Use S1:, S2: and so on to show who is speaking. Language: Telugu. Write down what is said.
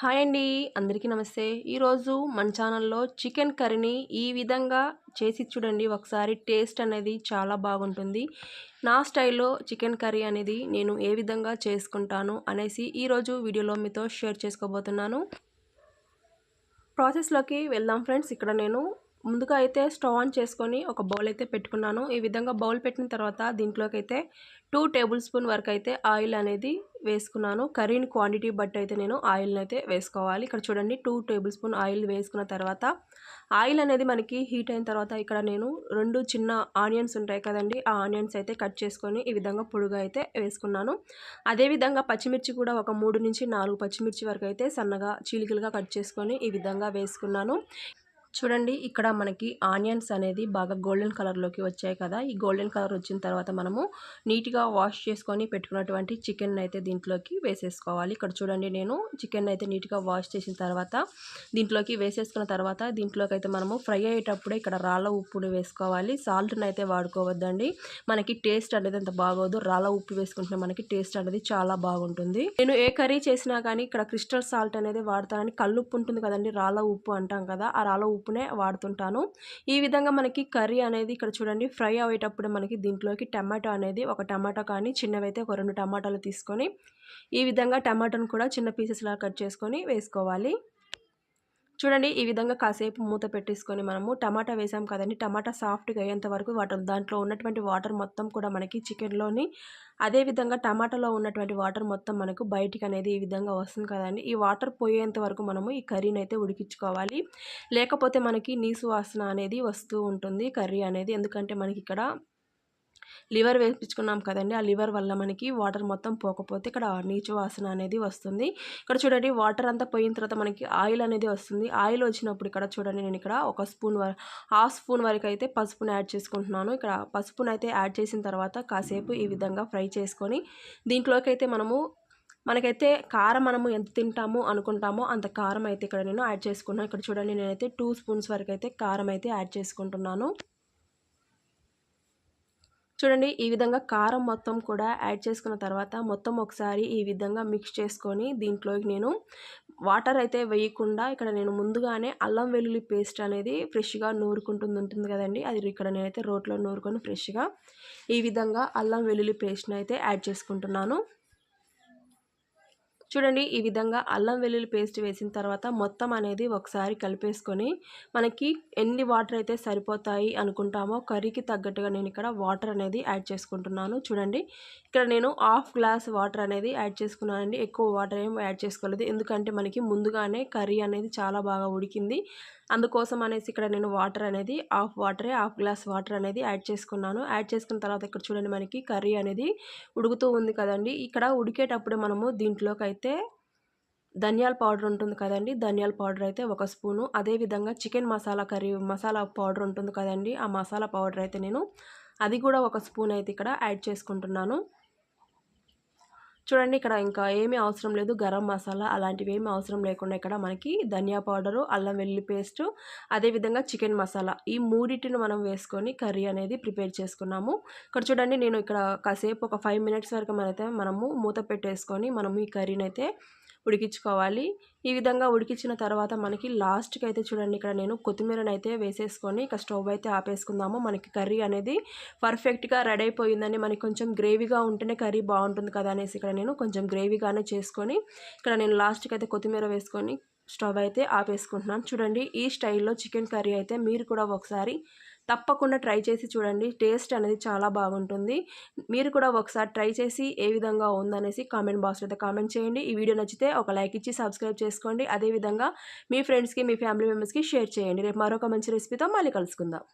S1: హాయ్ అండి. అందరికీ నమస్తే. ఈరోజు మన ఛానల్లో చికెన్ కర్రీని ఈ విధంగా చేసి చూడండి. ఒకసారి టేస్ట్ అనేది చాలా బాగుంటుంది. నా స్టైల్లో చికెన్ కర్రీ అనేది నేను ఏ విధంగా చేసుకుంటాను అనేసి ఈరోజు వీడియోలో మీతో షేర్ చేసుకోబోతున్నాను. ప్రాసెస్లోకి వెళ్దాం ఫ్రెండ్స్. ఇక్కడ నేను ముందుగా అయితే స్టవ్ ఆన్ చేసుకొని ఒక బౌల్ అయితే పెట్టుకున్నాను. ఈ విధంగా బౌల్ పెట్టిన తర్వాత దీంట్లోకి అయితే టూ టేబుల్ స్పూన్ వరకు అయితే ఆయిల్ అనేది వేసుకున్నాను. కర్రీని క్వాంటిటీ బట్టి అయితే నేను ఆయిల్ని అయితే వేసుకోవాలి. ఇక్కడ చూడండి టూ టేబుల్ స్పూన్ ఆయిల్ వేసుకున్న తర్వాత ఆయిల్ అనేది మనకి హీట్ అయిన తర్వాత ఇక్కడ నేను రెండు చిన్న ఆనియన్స్ ఉంటాయి కదండి ఆ ఆనియన్స్ అయితే కట్ చేసుకొని ఈ విధంగా పొడుగా అయితే వేసుకున్నాను. అదేవిధంగా పచ్చిమిర్చి కూడా ఒక మూడు నుంచి నాలుగు పచ్చిమిర్చి వరకు అయితే సన్నగా చీలికలుగా కట్ చేసుకొని ఈ విధంగా వేసుకున్నాను. చూడండి ఇక్కడ మనకి ఆనియన్స్ అనేది బాగా గోల్డెన్ కలర్లోకి వచ్చాయి కదా. ఈ గోల్డెన్ కలర్ వచ్చిన తర్వాత మనము నీట్గా వాష్ చేసుకొని పెట్టుకున్నటువంటి చికెన్ అయితే దీంట్లోకి వేసేసుకోవాలి. ఇక్కడ చూడండి నేను చికెన్ అయితే నీట్గా వాష్ చేసిన తర్వాత దీంట్లోకి వేసేసుకున్న తర్వాత దీంట్లోకి అయితే మనము ఫ్రై అయ్యేటప్పుడే ఇక్కడ రాళ్ళ ఉప్పుని వేసుకోవాలి. సాల్ట్ని అయితే వాడుకోవద్దండి. మనకి టేస్ట్ అనేది అంత బాగోదు. రాళ్ళ ఉప్పు వేసుకుంటే మనకి టేస్ట్ అనేది చాలా బాగుంటుంది. నేను ఏ కర్రీ చేసినా కానీ ఇక్కడ క్రిస్టల్ సాల్ట్ అనేది వాడతానని కల్లుప్పు ఉంటుంది కదండి రాళ్ళ ఉప్పు అంటాం కదా ఆ రాళ్ళ ఉప్పు ఉప్పునే వాడుతుంటాను. ఈ విధంగా మనకి కర్రీ అనేది ఇక్కడ చూడండి ఫ్రై అయ్యేటప్పుడు మనకి దీంట్లోకి టమాటో అనేది ఒక టమాటో కానీ చిన్నవైతే ఒక రెండు టమాటాలు తీసుకొని ఈ విధంగా టమాటోను కూడా చిన్న పీసెస్లా కట్ చేసుకొని వేసుకోవాలి. చూడండి ఈ విధంగా కాసేపు మూత పెట్టేసుకొని మనము టమాటా వేసాం కదండి టమాటా సాఫ్ట్గా అయ్యేంత వరకు వాటర్ దాంట్లో ఉన్నటువంటి వాటర్ మొత్తం కూడా మనకి చికెన్లోని అదేవిధంగా టమాటాలో ఉన్నటువంటి వాటర్ మొత్తం మనకు బయటికి అనేది ఈ విధంగా వస్తుంది కదండి. ఈ వాటర్ పోయేంత వరకు మనము ఈ కర్రీని అయితే ఉడికించుకోవాలి. లేకపోతే మనకి నీసు వాసన అనేది వస్తూ ఉంటుంది కర్రీ అనేది. ఎందుకంటే మనకి ఇక్కడ లివర్ వేపించుకున్నాం కదండి. ఆ లివర్ వల్ల మనకి వాటర్ మొత్తం పోకపోతే ఇక్కడ నీచు వాసన అనేది వస్తుంది. ఇక్కడ చూడండి వాటర్ అంతా పోయిన తర్వాత మనకి ఆయిల్ అనేది వస్తుంది. ఆయిల్ వచ్చినప్పుడు ఇక్కడ చూడండి నేను ఇక్కడ ఒక స్పూన్ హాఫ్ స్పూన్ వరకు అయితే పసుపును యాడ్ చేసుకుంటున్నాను. ఇక్కడ పసుపును అయితే యాడ్ చేసిన తర్వాత కాసేపు ఈ విధంగా ఫ్రై చేసుకొని దీంట్లోకి అయితే మనము మనకైతే కారం మనము ఎంత తింటాము అనుకుంటామో అంత కారం అయితే ఇక్కడ నేను యాడ్ చేసుకున్నాను ఇక్కడ చూడండి నేనైతే టూ స్పూన్స్ వరకు అయితే కారం అయితే యాడ్ చేసుకుంటున్నాను. చూడండి ఈ విధంగా కారం మొత్తం కూడా యాడ్ చేసుకున్న తర్వాత మొత్తం ఒకసారి ఈ విధంగా మిక్స్ చేసుకొని దీంట్లోకి నేను వాటర్ అయితే వేయకుండా ఇక్కడ నేను ముందుగానే అల్లం వెల్లుల్లి పేస్ట్ అనేది ఫ్రెష్గా నూరుకుంటుంది ఉంటుంది కదండి. అది ఇక్కడ నేనైతే రోట్లో నూరుకొని ఫ్రెష్గా ఈ విధంగా అల్లం వెల్లుల్లి పేస్ట్ని అయితే యాడ్ చేసుకుంటున్నాను. చూడండి ఈ విధంగా అల్లం వెల్లుల్లి పేస్ట్ వేసిన తర్వాత మొత్తం అనేది ఒకసారి కలిపేసుకొని మనకి ఎన్ని వాటర్ అయితే సరిపోతాయి అనుకుంటామో కర్రీకి తగ్గట్టుగా నేను ఇక్కడ వాటర్ అనేది యాడ్ చేసుకుంటున్నాను. చూడండి ఇక్కడ నేను హాఫ్ గ్లాస్ వాటర్ అనేది యాడ్ చేసుకున్నానండి. ఎక్కువ వాటర్ ఏం యాడ్ చేసుకోలేదు. ఎందుకంటే మనకి ముందుగానే కర్రీ అనేది చాలా బాగా ఉడికింది. అందుకోసం అనేసి ఇక్కడ నేను వాటర్ అనేది హాఫ్ వాటరే హాఫ్ గ్లాస్ వాటర్ అనేది యాడ్ చేసుకున్నాను. యాడ్ చేసుకున్న తర్వాత ఇక్కడ చూడండి మనకి కర్రీ అనేది ఉడుకుతూ ఉంది కదండి. ఇక్కడ ఉడికేటప్పుడే మనము దీంట్లోకి అయితే ధనియాల పౌడర్ ఉంటుంది కదండి. ధనియాల పౌడర్ అయితే ఒక స్పూను. అదేవిధంగా chicken masala curry masala powder ఉంటుంది కదండి. ఆ మసాలా పౌడర్ అయితే నేను అది కూడా ఒక స్పూన్ అయితే ఇక్కడ యాడ్ చేసుకుంటున్నాను. చూడండి ఇక్కడ ఇంకా ఏమీ అవసరం లేదు. గరం మసాలా అలాంటివి ఏమీ అవసరం లేకుండా ఇక్కడ మనకి ధనియా పౌడరు అల్లం వెల్లుల్లి పేస్టు అదేవిధంగా చికెన్ మసాలా ఈ మూడింటిని మనం వేసుకొని కర్రీ అనేది ప్రిపేర్ చేసుకున్నాము. ఇక్కడ చూడండి నేను ఇక్కడ కాసేపు ఒక ఫైవ్ మినిట్స్ వరకు మనైతే మనము మూత పెట్టేసుకొని మనము ఈ కర్రీని అయితే ఉడికించుకోవాలి. ఈ విధంగా ఉడికించిన తర్వాత మనకి లాస్ట్కి అయితే చూడండి ఇక్కడ నేను కొత్తిమీరను అయితే వేసేసుకొని ఇక స్టవ్ అయితే ఆపేసుకుందాము. మనకి కర్రీ అనేది పర్ఫెక్ట్గా రెడీ అయిపోయిందని మనకి కొంచెం గ్రేవీగా ఉంటేనే కర్రీ బాగుంటుంది కదా అనేసి ఇక్కడ నేను కొంచెం గ్రేవీగానే చేసుకొని ఇక్కడ నేను లాస్ట్కి అయితే కొత్తిమీర వేసుకొని స్టవ్ అయితే ఆపేసుకుంటున్నాను. చూడండి ఈ స్టైల్లో చికెన్ కర్రీ అయితే మీరు కూడా ఒకసారి తప్పకుండా ట్రై చేసి చూడండి. టేస్ట్ అనేది చాలా బాగుంటుంది. మీరు కూడా ఒకసారి ట్రై చేసి ఏ విధంగా ఉందనేసి కామెంట్ బాక్స్లో అయితే కామెంట్ చేయండి. ఈ వీడియో నచ్చితే ఒక లైక్ ఇచ్చి సబ్స్క్రైబ్ చేసుకోండి. అదేవిధంగా మీ ఫ్రెండ్స్కి మీ ఫ్యామిలీ మెంబర్స్కి షేర్ చేయండి. రేపు మరొక మంచి రెసిపీతో మళ్ళీ కలుసుకుందాం.